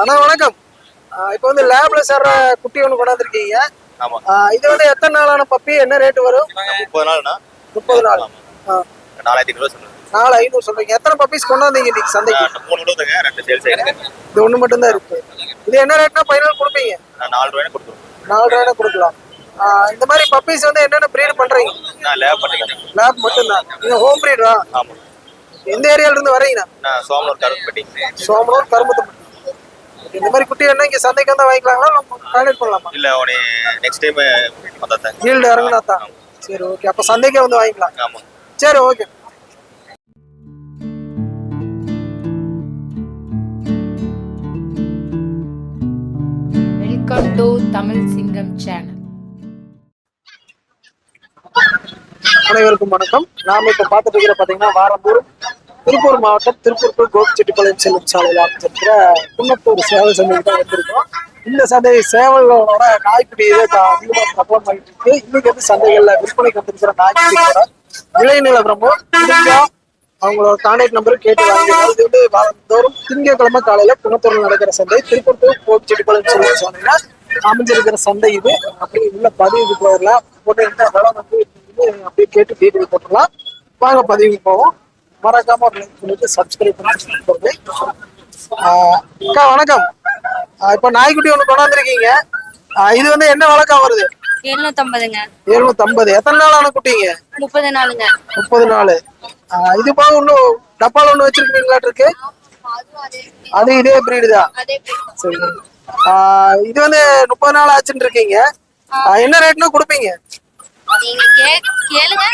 அண்ணா வணக்கம். இப்போ வந்து லேப்ல சேர்ற குட்டி ஒன்று கொண்டாந்துருக்கீங்க. ஆமா. இது வந்து எத்தனை நாளான பப்பி என்ன ரேட் வரும்? முப்பது நாள்னா முப்பது நாள். நாலாயிரத்தி ஐநூறு சொல்லுங்க. நாலு ஐநூறு சொல்றீங்க. எத்தனை பப்பீஸ் கொண்டாந்தீங்க இன்னைக்கு சந்தைக்கு? மூணு விடுவதுங்க ரெண்டு சேல்ஸ் ஆயிருக்கு. இது ஒன்று மட்டும்தான் இருக்கு. இது என்ன ரேட்னா ஃபைனல் கொடுப்பீங்க? நான் நாலு ரூபாய் கொடுத்துருவேன் நாலு ரூபாய் கொடுக்கலாம். இந்த மாதிரி பப்பீஸ் வந்து என்னென்ன ப்ரீட் பண்றீங்க? நான் லேப் பண்ணிக்கிறேன் லேப் மட்டும்தான். இது ஹோம் ப்ரீடா ஆமா. எந்த ஏரியால இருந்து வரீங்கண்ணா நான் சோமனூர் கருப்பட்டி. சோமனூர் கரும்புத்தம்பட்டி இந்த மாதிரி குட்டி வேணா இங்க சந்தைக்கு வந்தா வாங்கிக்கலாங்களா? நம்ம கான்டாக்ட் பண்ணலாமா இல்ல உனே நெக்ஸ்ட் டைம் வந்தா ஈல்டு இறங்குனா தான் சரி ஓகே அப்போ சந்தைக்கே வந்து வாங்கிக்கலாம். ஆமா. சரி ஓகே வெல்கம் டு தமிழ் சிங்கம் சேனல் அனைவருக்கும் வணக்கம். நாம இப்ப பார்த்துட்டு இருக்கிற பாத்தீங்கன்னா வாரம்பூர் திருப்பூர் மாவட்டம் திருப்பூர் டு கோபிச்செட்டிப்பாளையம் செல்லும் சாலையில் அமைச்சிருக்கிற குன்னத்தூர் சேவை சந்தைக்கு தான் வந்திருக்கோம். இந்த சந்தை சேவலோட நாய்க்குட்டி அதிகமாக பிரபலம் ஆகிட்டு இருக்கு. இன்னைக்கு வந்து சந்தைகள்ல விற்பனைக்கு வந்திருக்கிற நாய்க்குடியோட விலை நிலவரமும் அவங்களோட கான்டாக்ட் நம்பர் கேட்டு வாங்க. இது வந்து வாரந்தோறும் திங்கட்கிழமை காலையில குணத்தூர்ல நடக்கிற சந்தை திருப்பூர் டு கோபிச்செட்டிப்பாளையம் செல்லும் சாலையில அமைஞ்சிருக்கிற சந்தை இது. அப்படி உள்ள பதிவு போயிடலாம் போட்டு விலை வந்து அப்படியே கேட்டு டீட்டெயில் போட்டுடலாம். வாங்க பதிவுக்கு போவோம். மறக்காம ஒரு லைக் பண்ணிட்டு சப்ஸ்கிரைப் பண்ணி அக்கா வணக்கம். இப்ப நாய்க்குட்டி ஒண்ணு கொண்டாந்துருக்கீங்க. இது வந்து என்ன வழக்கம் வருது? எழுநூத்தம்பதுங்க. எழுநூத்தி ஐம்பது எத்தனை நாளான குட்டிங்க? முப்பது நாளுங்க. முப்பது நாள். இது போக இன்னும் டப்பால் ஒண்ணு வச்சிருக்கீங்களா இருக்கு? அது இதே பிரீடு தான். சரி. இது வந்து முப்பது நாள் ஆச்சுன்னு இருக்கீங்க. என்ன ரேட்னா கொடுப்பீங்க? கேளுங்க.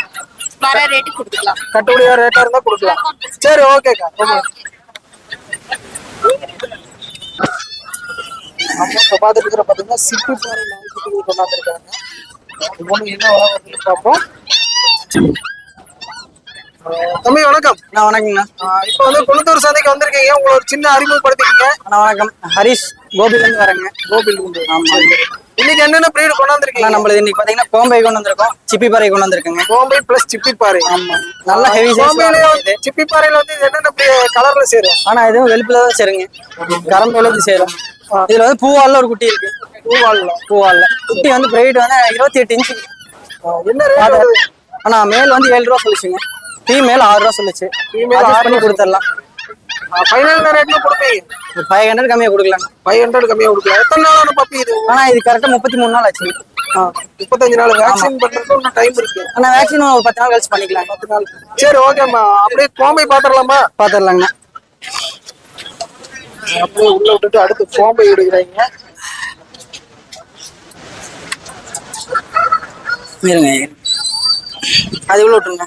வர ரேட்டு கொடுத்துக்கலாம். கட்டுப்படியா ரேட்டா இருந்தா கொடுக்கலாம். சரி ஓகேக்கா நம்ம இப்ப பாத்துட்டு இருக்கிற பாத்தீங்கன்னா சிப்பி பாறை கொண்டாந்துருக்காங்க. ஒவ்வொன்று என்ன பார்ப்போம். தம்பி வணக்கம். அண்ணா வணக்கங்கண்ணா. இப்ப வந்து குளத்தூர் சந்தைக்கு வந்திருக்கீங்க. உங்களை ஒரு சின்ன அறிமுகப்படுத்திக்கீங்க அண்ணா வணக்கம். ஹரிஷ் கோபிலேருந்து வரேங்க. கோபில் உண்டு ஆமா. இன்னைக்கு என்னென்ன பிரீடு கொண்டாந்துருக்கீங்க? நம்மளது இன்னைக்கு பாத்தீங்கன்னா கோம்பை கொண்டு வந்திருக்கோம் சிப்பி பாறை கொண்டு வந்திருக்குங்க கோம்பை பிளஸ் சிப்பி பாறை ஆமா நல்ல ஹெவி கோம்பையில சைஸ் சிப்பி பாறையில வந்து என்னென்ன கலர்ல சேரும்? ஆனா இதுவும் வெளுப்புல தான் சேருங்க. கரம்பு வெளுப்பு சேரும். இதுல வந்து பூவால்ல ஒரு குட்டி இருக்கு. பூவாள்ல பூவால்ல. குட்டி வந்து பிரைட் வந்து இருபத்தி எட்டு இன்ச்சு என்ன ஆனா மேல் வந்து ஏழு ரூபா சொல்லுச்சுங்க. ஃபீமேல் ஆறு ரூபா சொல்லுச்சு. Adjust ஆறு பண்ணி கொடுத்துடலாம். ஃபைனல் ரேட்ல கொடுப்பீங்க ஃபைவ் ஹண்ட்ரட் கம்மியா கொடுக்கலாம் ஃபைவ் ஹண்ட்ரட் கம்மியா கொடுக்கலாம் எத்தனை நாளான பப்பி இது? ஆனா இது கரெக்டா முப்பத்தி மூணு நாள் ஆச்சு. முப்பத்தஞ்சு நாள். வேக்சின் பண்றதுக்கு டைம் இருக்கு. ஆனா வேக்சின் ஒரு பத்து நாள் கழிச்சு பண்ணிக்கலாம். பத்து நாள். சரி ஓகேம்மா அப்படியே கோம்பை பாத்திரலாமா பாத்துடலாங்கண்ணா அப்படியே உள்ள விட்டுட்டு அடுத்து கோம்பை எடுக்கிறாங்க. இருங்க அது இவ்வளோ விட்டுருங்க.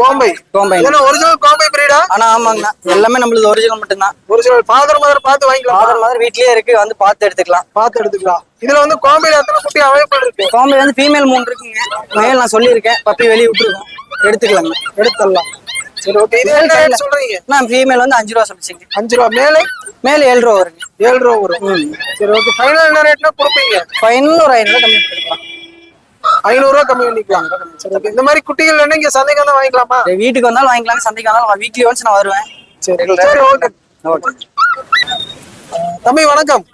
கோம்பை. கோம்பை. ஒரிஜினல் கோம்பை பிரீடா ஆனா ஆமாங்கண்ணா. எல்லாமே நம்மளுது ஒரிஜினல் மட்டும்தான். ஒரிஜினல் ஃபாதர் மதர் பார்த்து வாங்கிக்கலாம்? ஆதர் மாதிரி வீட்லயே இருக்கு வந்து பார்த்து எடுத்துக்கலாம். பார்த்து எடுத்துக்கலாம். இதுல வந்து கோம்பையில எத்தனை குட்டி அவைலபிள் இருக்கு? கோம்பை வந்து ஃபீமேல் மூணு இருக்குங்க. மேல் நான் சொல்லியிருக்கேன். பப்பி வெளியே விட்டுருக்கோம் எடுத்துக்கலாங்க. எடுத்துடலாம். சரி ஓகே இது என்ன ரேட் சொல்றீங்க? நான் ஃபீமேல் வந்து அஞ்சு ரூபா சொல்லிச்சிங்க. அஞ்சு ரூபா. மேலே? மேல் ஏழு ரூபா வருங்க. ஏழு ரூபா வரும். சரி ஓகே ஃபைனல் என்ன ரேட்னா கொடுப்பீங்க? ஃபைனல் ஒரு ஐநூறு கம்மி பண்ணிக்கலாம். ஐநூறு ரூபா கம்மி பண்ணிக்கலாம் இந்த மாதிரி குட்டிகள் என்ன இங்க சந்தைக்கு வந்து வாங்கிக்கலாமா? வீட்டுக்கு வந்தாலும் வாங்கிக்கலாங்க சந்தைக்கு வந்தாலும் வீக்லி ஒன்ஸ் நான் வருவேன். சரி சரி ஓகே ஓகே தம்பி வணக்கம்.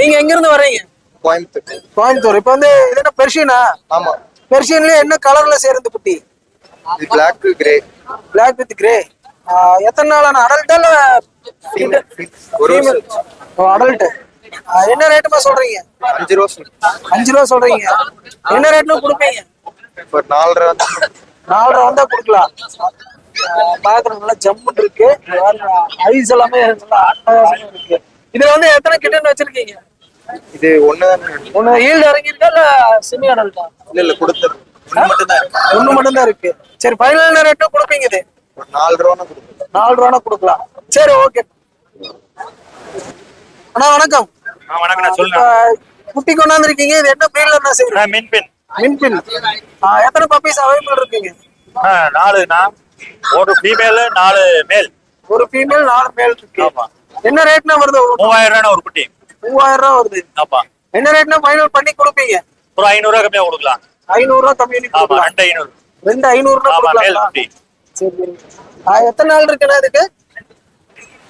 நீங்க எங்க இருந்து வர்றீங்க? கோயம்புத்தூர். கோயம்புத்தூர். இப்போ வந்து இது என்ன பெர்ஷியனா? ஆமா. பெர்ஷியன்லயே என்ன கலர்ல சேர்ந்து குட்டி? இது black grey black with grey எத்தனை நாளான அடல்ட் இல்ல ஒரு அடல்ட் என்ன ரேட்டுமா சொல்றீங்க? அஞ்சு ரூபா அஞ்சு ரூபா சொல்றீங்க. என்ன ரேட்னு கொடுப்பீங்க? ஒரு நாலரை வந்து நாலு ரூபா வந்தா கொடுக்கலாம். பாக்குறது நல்லா ஜம்முன் இருக்கு. ஐஸ் எல்லாமே நல்லா அட்டகாசமா இருக்கு. இதுல வந்து எத்தனை கிட்டன் வச்சிருக்கீங்க? இது ஒண்ணுதான்? ஒண்ணு ஈல்டு இறங்கியிருக்கா இல்ல செமி அடல்ட்டா இல்ல இல்ல கொடுத்தது ஒண்ணு ஒண்ணு மட்டும் தான் இருக்கு. சரி ஃபைனல் ரேட்டும் கொடுப்பீங்க இது? நாலு ரூபா நாலு ரூபா கொடுக்கலாம். சரி ஓகே அண்ணா வணக்கம். வணக்கம் சொல்லுங்க குட்டி கொண்டாந்துருக்கீங்க. இது என்ன பிரீட்ல என்ன செய்யுங்க மின்பின். ஆ, எத்தனை பப்பீஸ் அவைலபிள் இருக்குங்க? நாலுண்ணா. ஒரு ஃபீமேல் நாலு மேல் ஒரு ஃபீமேல் நாலு மேல் இருக்கு. ஆமா. என்ன ரேட்னா வருது மூவாயிரம் ரூபாய் ஒரு குட்டி. மூவாயிரம் ரூபா வருது. ஆமா. என்ன ரேட்னா ஃபைனல் பண்ணி கொடுப்பீங்க? ஒரு ஐநூறு ரூபாய் கம்மியா கொடுக்கலாம். ஐநூறு ரூபா கம்மி ரெண்டு ஐநூறு. ரெண்டு ஐநூறு ரூபா கொடுக்கலாம் சரி எத்தனை நாள் இருக்குண்ணா இதுக்கு?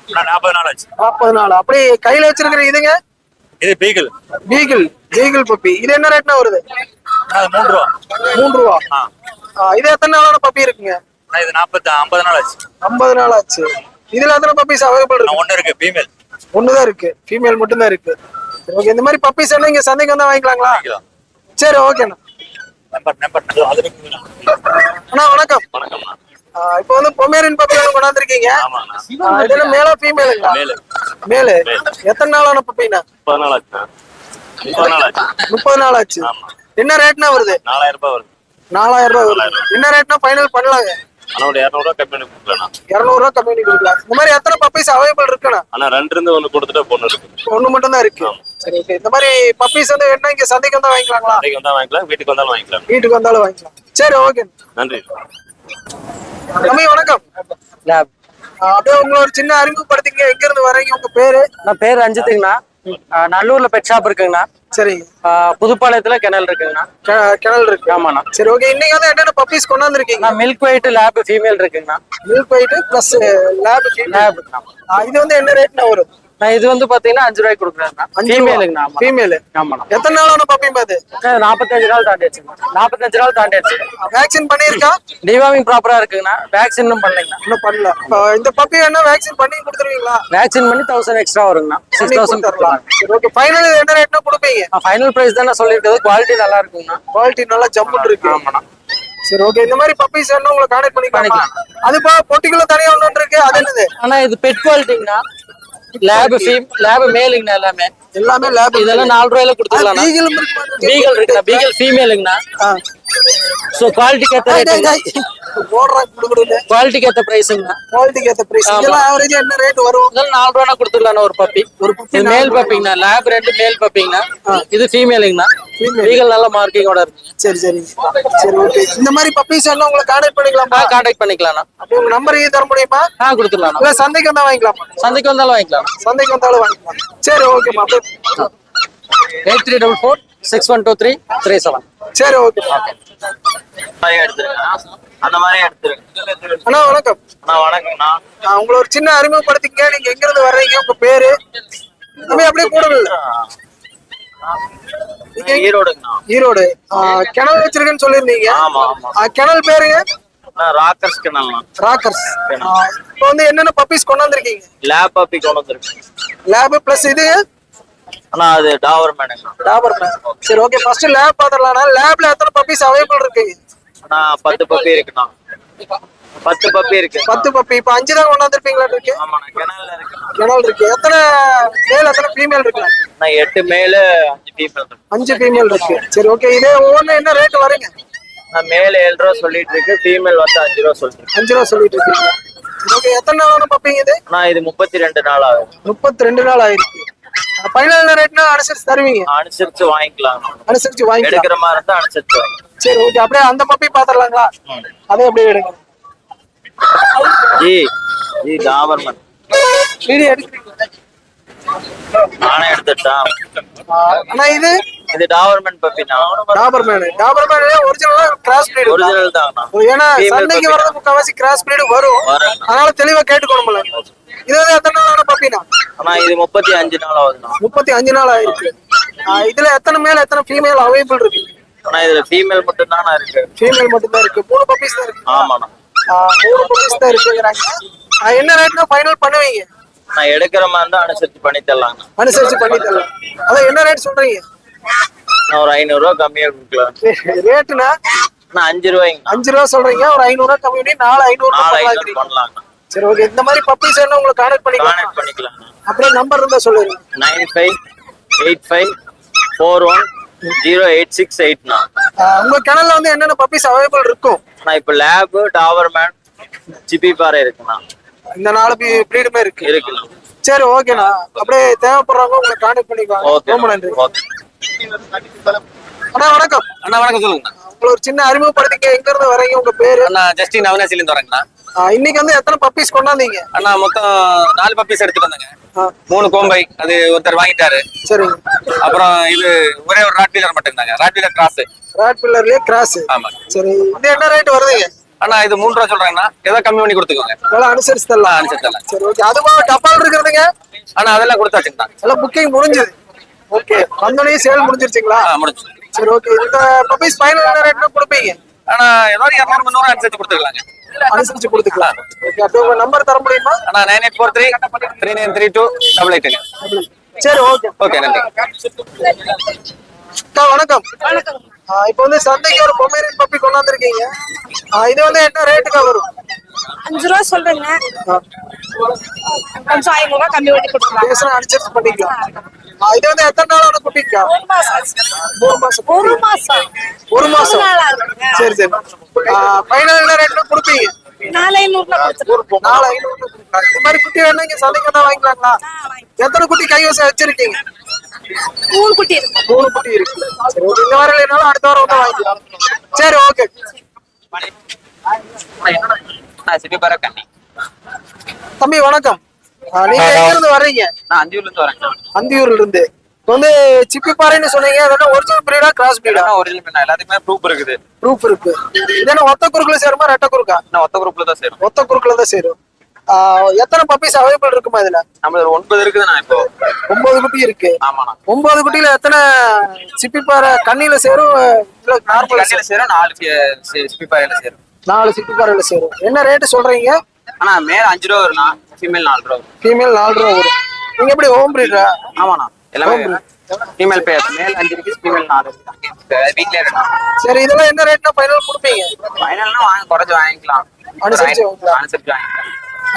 நாற்பது நாள் ஆச்சு. நாற்பது நாள்? அப்படியே கையில வச்சிருக்கிற இதுங்க? இது பீகிள். பீகிள். Beagle puppy. இது என்ன ரேட்னா வருது? மூணு ரூபா. மூணு ரூபா? இது எத்தனை நாளான பப்பி இருக்குங்க? இது நாற்பத்தி ஐம்பது நாள் ஆச்சு. ஐம்பது நாள் ஆச்சு. இதுல எத்தனை பப்பீஸ் அவைலபிள் இருக்கு? ஒன்று இருக்கு ஃபீமேல் ஒண்ணுதான் இருக்கு. ஃபீமேல் மட்டும்தான் இருக்கு. ஓகே இந்த மாதிரி பப்பீஸ் எல்லாம் இங்க சந்தைக்கு வந்தா வாங்கிக்கலாங்களா? சரி ஓகேண்ணா நம்பர் நம்பர் அண்ணா வணக்கம். வணக்கம்ண்ணா. ஆ, இப்போ வந்து பொமேரியன் பப்பி ஒன்று கொண்டாந்துருக்கீங்க. ஆமாண்ணா இது என்ன மேலா ஃபீமேலுங்களா மேலு. மேலு. எத்தனை நாளான பப்பினா? முப்பது நாள் ஆச்சு. என்ன ரேட்னா வருது? நாலாயிரம் ரூபாய் வருது. நாலாயிரம் ரூபாய் வருது. என்ன ரேட்னா ஃபைனல் பண்ணலாங்க? இரநூறுவா கம்மி பண்ணி கொடுக்கலண்ணா. இருநூறு ரூபா கம்மி பண்ணி கொடுக்கலாம். இந்த மாதிரி எத்தனை பப்பீஸ் அவைலபிள் இருக்குண்ணா? ஆனால் ரெண்டு இருந்து ஒன்று கொடுத்துட்டா பொண்ணு இருக்கு. ஒண்ணு மட்டும் தான் இருக்கு சரி ஓகே இந்த மாதிரி பப்பீஸ் வந்து வேணா இங்க சந்தைக்கு வந்தா வாங்கிக்கலாங்களா? கடைக்கு வந்தால் வாங்கிக்கலாம் வீட்டுக்கு வந்தாலும் வாங்கிக்கலாம். வீட்டுக்கு வந்தாலும் வாங்கிக்கலாம். சரி ஓகே. நன்றி. தம்பி வணக்கம். அப்படியே உங்களை ஒரு சின்ன அறிமுகப்படுத்திங்க எங்க இருந்து வரீங்க? உங்க பேரு? நான் பேர் ரஞ்சித்துங்கண்ணா. ஆஹ் நல்லூர்ல பெட் ஷாப் இருக்குங்கண்ணா. ஆஹ் புதுப்பாளையத்துல கிணல் இருக்குங்கண்ணா. கிணல் இருக்கு. ஆமாண்ணா. சரி ஓகே இன்னைக்கு வந்து என்னென்ன பப்பீஸ் கொண்டாந்துருக்கீங்க? நான் மில்க் ஒயிட் லேப் ஃபீமேல் இருக்குங்கண்ணா. Milk white plus lab lab இது வந்து என்ன ரேட்னா வரும்? இது வந்து பாத்தீங்கன்னா அஞ்சு ரூபாய்க்கு கொடுக்குறேங்கண்ணா ஃபீமேலுங்கண்ணா ஃபீமேல் ஆமாண்ணா எத்தனை நாளான பப்பி அது அஹ் நாற்பத்தஞ்சு நாள் தாண்டியாச்சுங்கண்ணா நாற்பத்தஞ்சு நாள் தாண்டியாச்சு. வேக்சின் பண்ணியிருக்கா? டிவாமிங் ப்ராப்பரா இருக்குங்கண்ணா. வேக்சின் இன்னும் பண்ணலைங்கண்ணா. இன்னும் பண்ணல. இந்த பப்பி வேணா வேக்சின் பண்ணி கொடுத்துருவீங்களா? வேக்சின் பண்ணி தௌசண்ட் எக்ஸ்ட்ரா வருங்கண்ணா. சிக்ஸ் பண்ணி தௌசண்ட் சரி ஓகே ஃபைனல் என்ன ரேட்னா கொடுப்பீங்க? ஃபைனல் பிரைஸ் தான் நான் சொல்லியிருக்கிறது. குவாலிட்டி நல்லா இருக்குங்கண்ணா. குவாலிட்டி நல்லா ஜம்முன்னு இருக்கு. ஆமாண்ணா. சரி ஓகே இந்த மாதிரி பப்பீஸ் வேணா உங்களை கான்டாக்ட் பண்ணிக்கலாம்? பண்ணிக்கலாம். அது இப்போ பொட்டிக்குள்ள தனியா ஒன்று இருக்கு. அது என்னது? ஆனா இது பெட் குவாலிட்டிங்கண்ணா லேப் ஃபீம் லேப் மேலுங்கண்ணா எல்லாமே. எல்லாமே லேப் இதெல்லாம் நாலு ரூபாயில பீகிலும் இருக்கு பீகல் இருக்குண்ணா பீகல் ஃபீமேலுங்கண்ணா. ஸோ குவாலிட்டிக்கு ஏற்ற குவாலிட்டிக்கு ப்ரைஸுங்கண்ணா குவாலிட்டிக்கு ஏற்ற பிரைஸ் இதெல்லாம் ஆவரேஜ் என்ன ரேட் வரும்? இதெல்லாம் நாலு ரூபா கொடுத்துடலாம்ண்ணா ஒரு பப்பி ஒரு மேல் பப்பிங்கண்ணா லேப் ரெண்டு மேல் பப்பிங்கண்ணா இது ஃபீமேலுங்கண்ணா பீகல் நல்ல மார்க்கிங்கோட சரி சரி. சரி ஓகே இந்த மாதிரி பப்பீஸ் எல்லாம் உங்களை கான்டாக்ட் பண்ணிக்கலாமா? கான்டாக்ட் பண்ணிக்கலாம்ண்ணா. அப்போ உங்க நம்பர் தர முடியுமா? ஆ கொடுத்துடலாம்ண்ணா. இல்ல சந்தைக்கு வந்தா வாங்கிக்கலாமா? சந்தைக்கு வந்தாலும் வாங்கிக்கலாம் சந்தைக்கு வந்தாலும் வாங்கிக்கலாம்? சரி அப்படியே eight three double four six one two three three seven சரி எடுத்துருங்க அந்த மாதிரி எடுத்துருங்க. அண்ணா வணக்கம். அண்ணா வணக்கம்ண்ணா. நான் உங்களை ஒரு சின்ன அறிமுகப்படுத்திக்க நீங்க எங்க இருந்து வர்றீங்க? உங்க பேரு? தம்பி அப்படியே கூட ஈரோடுங்கண்ணா. ஈரோடு. கிணல் வச்சிருக்கேன்னு சொல்லியிருந்தீங்க. ஆமா ஆமா. ஆ, கிணல் பேருங்க ராக்கர்ஸ் கிணல்ண்ணா ராக்கர்ஸ். இப்போ வந்து என்னென்ன பப்பீஸ் கொண்டாந்துருக்கீங்க? லேப் பப்பி கொண்டு வந்திருக்கேன் லேப் பிளஸ் இது? அண்ணா அது டாவர் மேனுங்கண்ணா டாபர் மேன் சரி ஓகே ஃபர்ஸ்ட் லேப் பாத்திரலாம்னா லேப்ல எத்தனை பப்பீஸ் அவைலபிள் இருக்கு? அண்ணா பத்து பப்பி இருக்குண்ணா. பத்து பப்பி இருக்கு. பத்து பப்பி. இப்போ அஞ்சு தான் கொண்டாந்துருப்பீங்களா இருக்கு? ஆமாண்ணா கிணல்ல இருக்குண்ணா கிணல் இருக்கு. எத்தனை மேல் எத்தனை ஃபீமேல் இருக்கு நான் எட்டு மேலு அஞ்சு ஃபீமேல் இருக்கு. அஞ்சு ஃபீமேல் இருக்கு. சரி ஓகே இதே ஒவ்வொன்று என்ன ரேட் வருங்க? நான் மேல் ஏழு ரூபா சொல்லிட்டு இருக்கு. ஃபீமேல் வந்து அஞ்சு ரூபா சொல்லிட்டு அஞ்சு ரூபா சொல்லிட்டு இருக்கீங்க. ஓகே எத்தனை நாளான பப்பீங்க இது? அண்ணா இது முப்பத்தி ரெண்டு நாள் ஆகும் முப்பத்தி ரெண்டு நாள் ஆயிருக்கு. ஃபைனல் ரேட்னா அனுசரிச்சு தருவீங்க. அனுசரிச்சு வாங்கிக்கலாம். அனுசரிச்சு வாங்கிக்கலாம். எடுக்கிற மாதிரி இருந்தா அனுசரிச்சு சரி ஓகே அப்படியே அந்த பப்பி பாத்திரலாங்களா அதே அப்படியே எடுங்க. வீடியோ எடுக்கிறீங்களா? நானே எடுத்துட்டான் ஆனா இது இது டாவர்மெண்ட் பப்பினா டாபர் மேன் டாபர் மேன் ஒரிஜினலா கிராஸ் பிரீடு ஒரிஜினல் தாங்கண்ணா ஏன்னா puppy. வரது முக்காவாசி கிராஸ் பிரீடு வரும். வரும். அதனால தெளிவா கேட்டுக்கணும்ல. இது எத்தனை நாளான பப்பினா ஆனா இது முப்பத்தி அஞ்சு நாள் ஆகுதுண்ணா. முப்பத்தி அஞ்சு நாள் ஆயிருக்கு. இதுல எத்தனை மேல் எத்தனை ஃபீமேல் அவைலபிள் இருக்கு? ஆனா இதுல ஃபீமேல் மட்டும் தானே இருக்கு. ஃபீமேல் மட்டும் தான் இருக்கு. மூணு பப்பீஸ் தான் இருக்கு. ஆமாண்ணா. மூணு பப்பீஸ் தான் இருக்குங்கிறாங்க என்ன ரேட்னா ஃபைனல் பண்ணுவீங்க? நான் எடுக்கிற மாதிரி இருந்தா அனுசரிச்சு பண்ணி தரலாங்கண்ணா அனுசரிச்சு பண்ணி தரலாம். அதான் என்ன ரேட் சொல்றீங்க? நான் ஒரு ஐநூறு ரூபா கம்மியா கொடுக்கலாம். ரேட்டுனா நான் அஞ்சு ரூபாய்ங்க. அஞ்சு ரூபா சொல்றீங்க ஒரு ஐநூறு ரூபா கம்மி பண்ணி நாலு ஐநூறு நாலு ஐநூறு பண்ணலாங்கண்ணா சரி ஓகே இந்த மாதிரி பப்பீஸ் என்ன உங்களுக்கு கான்டாக்ட் பண்ணிக்கலாம். கான்டாக்ட் பண்ணிக்கலாங்கண்ணா அப்படியே நம்பர் இருந்தா சொல்லுங்க. Nine five eight five four one zero eight six எயிட்ண்ணா ஆ, உங்க கிணல்ல வந்து என்னென்ன பப்பீஸ் அவைலபிள் இருக்கும்? நான் இப்போ லேபு டாவர்மேன் சிப்பி பாறை இருக்குண்ணா இந்த நாலு ப்ரீடுமே இருக்கு. இருக்குண்ணா சரி ஓகேண்ணா அப்படியே தேவைப்படுறவங்க உங்களை கான்டாக்ட் பண்ணிக்குவாங்க ஓகே ரொம்ப நன்றி. ஓகே அண்ணா வணக்கம். அண்ணா வணக்கம் சொல்லுங்க. உங்களை ஒரு சின்ன அறிமுகப்படுத்திக்க எங்க இருந்து வரீங்க? உங்க பேரு? அண்ணா ஜஸ்டின் அவினாசிலேருந்து வரேங்கண்ணா இன்னைக்கு வந்து எத்தனை பப்பீஸ் கொண்டாந்தீங்க? அண்ணா மொத்தம் நாலு பப்பீஸ் எடுத்துட்டு வந்தேங்க. மூணு கோம்பை அது ஒருத்தர் வாங்கிட்டாரு. சரிங்க. அப்புறம் இது ஒரே ஒரு ராட் வீலர் மட்டும் தாங்க ராட் வீலர் கிராஸ் ராட் பில்லர்லயே கிராஸ் ஆமா. சரி இது என்ன ரேட் வருதுங்க? அண்ணா இது மூணு ரூபா சொல்றாங்கண்ணா. ஏதோ கம்மி பண்ணி கொடுத்துக்கோங்க. நல்லா அனுசரிச்சு தரலாம். அனுசரிச்சு தரலாம். சரி ஓகே அதுவா டப்பால் இருக்கிறதுங்க? அண்ணா அதெல்லாம் கொடுத்தாச்சுங்கண்ணா. எல்லாம் புக்கிங் முடிஞ்சது. ஓகே வந்தோடனே சேல் முடிஞ்சிருச்சுங்களா? முடிஞ்சு. சரி ஓகே இந்த பப்பீஸ் ஃபைனல் ரேட்னா கொடுப்பீங்க? ஆனா ஏதாவது இரநூறு முந்நூறு அனுசரிச்சு கொடுத்துக்கலாங்க. அனுசரிச்சு கொடுத்துக்கலாம். ஓகே உங்க நம்பர் தர முடியுமா? அண்ணா nine eight four three three nine three two double எயிட்டுங்க சரி ஓகே ஓகே நன்றி. அக்கா வணக்கம். வணக்கம் இப்போ வந்து சந்தைக்கு ஒரு பொமேரியன் பப்பி கொண்டாந்துருக்கீங்க. இது வந்து என்ன ரேட்டுக்கா வரும்? அஞ்சு ரூபா சொல்றேங்க. கொஞ்சம் ஐநூறு ரூபா கம்மி பண்ணி கொடுக்கலாம். அனுசரிச்சு பண்ணிக்கலாம். இது வந்து எத்தனை நாளான குட்டிக்கா ஒரு மாசம். ஒரு மாசம் ஒரு மாசம். சரி சரி ஃபைனல் என்ன ரேட்ல கொடுப்பீங்க நாலு ஐநூறுல கொடுத்துருவோம் நாலு. இந்த மாதிரி குட்டி வேணா இங்க சந்தைக்கு தான் வாங்கிக்கலாங்களா எத்தனை குட்டி கைவசம் வச்சிருக்கீங்க மூணு குட்டி இருக்கு மூணு குட்டி இருக்கு சரி இந்த வாரம் இல்லைனாலும் அடுத்த வாரம் வந்து வாங்கிக்கலாம் சரி ஓகே தம்பி வணக்கம் நீங்க எங்க இருந்து வர்றீங்க? நான் அந்தியூர்ல இருந்து வரேன். அந்தியூர்ல இருந்து இப்ப வந்து சிப்பிப்பாறைன்னு சொன்னீங்க. அதெல்லாம் ஒரிஜினல் பிரீடா கிராஸ் பிரீடா ஒரிஜினல் பண்ண எல்லாத்துக்குமே ப்ரூஃப் இருக்குது. ப்ரூஃப் இருக்கு. இது என்ன ஒத்த குறுக்குல சேருமா ரெட்ட குறுக்கா? நான் ஒத்த குரூப்ல தான் சேரும். ஒத்த குறுக்குல தான் சேரும். ஆ, எத்தனை பப்பீஸ் அவைலபிள் இருக்குமா இதுல? நம்ம ஒன்பது இருக்குதுண்ணா இப்போ. ஒன்பது குட்டி இருக்கு. ஆமாண்ணா ஒன்பது குட்டியில எத்தனை சிப்பிப்பாறை கண்ணில சேரும் நார்மல் சேரும் நாலு சிபி பாறையில சேரும். நாலு சிப்பிப்பாறையில சேரும். என்ன ரேட்டு சொல்றீங்க? ஆனா மேல அஞ்சு ரூபா வரும்ண்ணா ஃபீமேல் நாலு ரூபா ஃபீமேல் நாலு ரூபா வரும். நீங்க எப்படி ஹோம் பிரீடா ஆமாண்ணா. எல்லாமே ஃபீமேல் பேர் மேல் அஞ்சு இருக்கு ஃபீமேல் நாலு வீட்ல இருக்கு. சரி இதெல்லாம் என்ன ரேட்னா ஃபைனல் கொடுப்பீங்க? ஃபைனல்னா வாங்க குறைச்சு வாங்கிக்கலாம். அனுசரிச்சு வாங்கிக்கலாம்.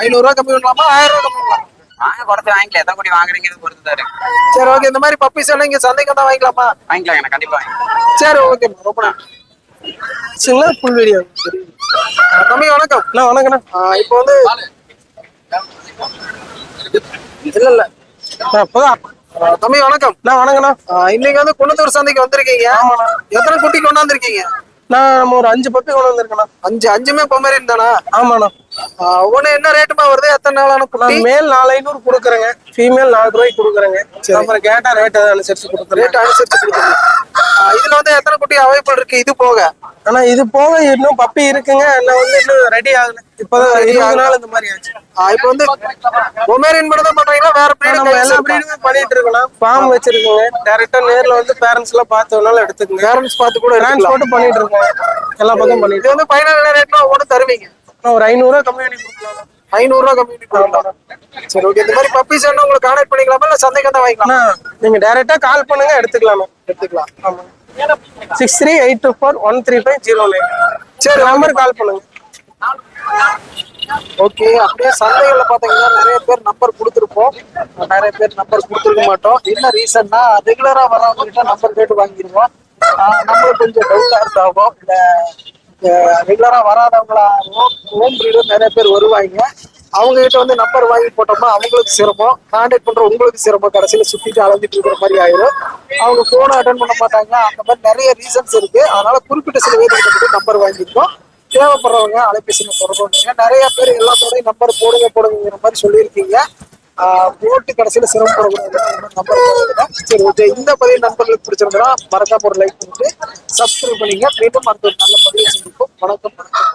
ஐநூறு ரூபா கம்மி பண்ணலாமா? ஆயிரம் ரூபா கம்மி பண்ணலாமா? வாங்க குறைச்சு வாங்கிக்கலாம். எத்தனை கோடி வாங்குறீங்கிறது பொறுத்து இருக்கு. சரி ஓகே இந்த மாதிரி பப்பீஸ் எல்லாம் இங்க சந்தைக்கு தான் வாங்கிக்கலாமா? வாங்கிக்கலாம் கண்டிப்பா வாங்கிக்கலாம். சரி ஓகே ரொம்ப நன்றி. சின்ன புல் வீடியோ தம்பி வணக்கம். அண்ணா வணக்கண்ணா இப்போ வந்து இல்ல இல்ல. இப்பதான் தம்பி வணக்கம். அண்ணா வணக்கண்ணா இன்னைக்கு வந்து குன்னத்தூர் சந்தைக்கு வந்திருக்கீங்க. எத்தனை குட்டி கொண்டாந்துருக்கீங்க? நான் நம்ம ஒரு அஞ்சு பப்பி கொண்டு வந்திருக்கேண்ணா அஞ்சு அஞ்சுமே பொம்மரின் தானா? ஆமாண்ணா. ஒண்ணு என்ன ரேட்டுமா வருது? எத்தனை நாளான குட்டி? மேல் நாலு ஐநூறு கொடுக்குறேங்க. ஃபீமேல் நாலு ரூபாய்க்கு கொடுக்குறேங்க. அப்புறம் கேட்டா ரேட் அனுசரிச்சு கொடுக்குறேன் ரேட் அனுசரிச்சு கொடுக்குறீங்க ஆ, இதுல வந்து எத்தனை குட்டி அவைலபிள் இருக்கு? இது போக. ஆனா இது போக இன்னும் பப்பி இருக்குங்க. என்ன வந்து இன்னும் ரெடி ஆகல. இப்பதான் இருபது நாள் இந்த மாதிரி ஆச்சு. இப்போ வந்து பொமேரியன் மட்டும் தான் பண்றீங்களா? வேற நம்ம எல்லா பிரீடு பிரீடுமே பண்ணிட்டு இருக்கோம் ஃபார்ம் வச்சிருக்கோங்க. டேரக்டா நேர்ல வந்து பேரண்ட்ஸ் எல்லாம் பார்த்து வேணாலும் எடுத்துக்கங்க. பேரண்ட்ஸ் பார்த்து கூட எடுத்துக்கலாம். டிரான்ஸ்போர்ட் பண்ணிட்டு இருக்கோம். எல்லா பக்கம் பண்ணிட்டு இது வந்து ஃபைனல் ரேட்னா ஒன்று தருவீங்க. ஒரு ஐநூறு ரூபா கம்மி பண்ணி கொடுக்கலாம் ஐநூறு ரூபா கம்மி பண்ணலாம் சரி ஓகே இந்த மாதிரி பப்பீஸ் வேணா உங்களுக்கு கான்டாக்ட் பண்ணிக்கலாமா? இல்ல சந்தைக்கு தான் வாங்கிக்கலாம்? அண்ணா நீங்க டைரக்டா கால் பண்ணுங்க எடுத்துக்கலாம் எடுத்துக்கலாம். ஆமா. Six three eight two four one three five zero nine சரி நம்பர் கால் பண்ணுங்க. ஓகே அப்படியே சந்தைகள்ல பாத்தீங்கன்னா நிறைய பேர் நம்பர் கொடுத்துருப்போம். நிறைய பேர் நம்பர் கொடுத்துருக்க மாட்டோம். என்ன ரீசன்னா ரெகுலரா வர்றவங்க கிட்ட நம்பர் கேட்டு வாங்கிடுவோம். நம்மளுக்கு கொஞ்சம் டவுட்டா இருந்தாவோ இல்ல ரெகுலரா வராதவங்களா ஹோம் ரீடர் நிறைய பேர் வருவாங்க. அவங்க கிட்ட வந்து நம்பர் வாங்கி போட்டோம்னா அவங்களுக்கு சிரமம். கான்டாக்ட் பண்ற உங்களுக்கு சிரமம். கடைசியில சுத்திட்டு அலைஞ்சிட்டு இருக்கிற மாதிரி ஆயிரும். அவங்க போனை அட்டன் பண்ண மாட்டாங்க அந்த மாதிரி நிறைய ரீசன்ஸ் இருக்கு. அதனால குறிப்பிட்ட சில பேர்கிட்ட மட்டும் நம்பர் வாங்கியிருக்கோம். தேவைப்படுறவங்க அலைபேசியில் தொடர்பு நிறைய பேர் எல்லாத்தோடையும் நம்பர் போடுங்க போடுங்கிற மாதிரி சொல்லியிருக்கீங்க. ஆஹ் போட்டு கடைசியில சிரமப்படக்கூடாது நம்பர் சரி ஓகே இந்த பதிவு நண்பர்களுக்கு பிடிச்சிருந்தா மறக்காம ஒரு லைக் பண்ணிட்டு சப்ஸ்கிரைப் பண்ணிங்க மீண்டும் அந்த ஒரு நல்ல பதிவு சந்திப்போம். வணக்கம் வணக்கம்.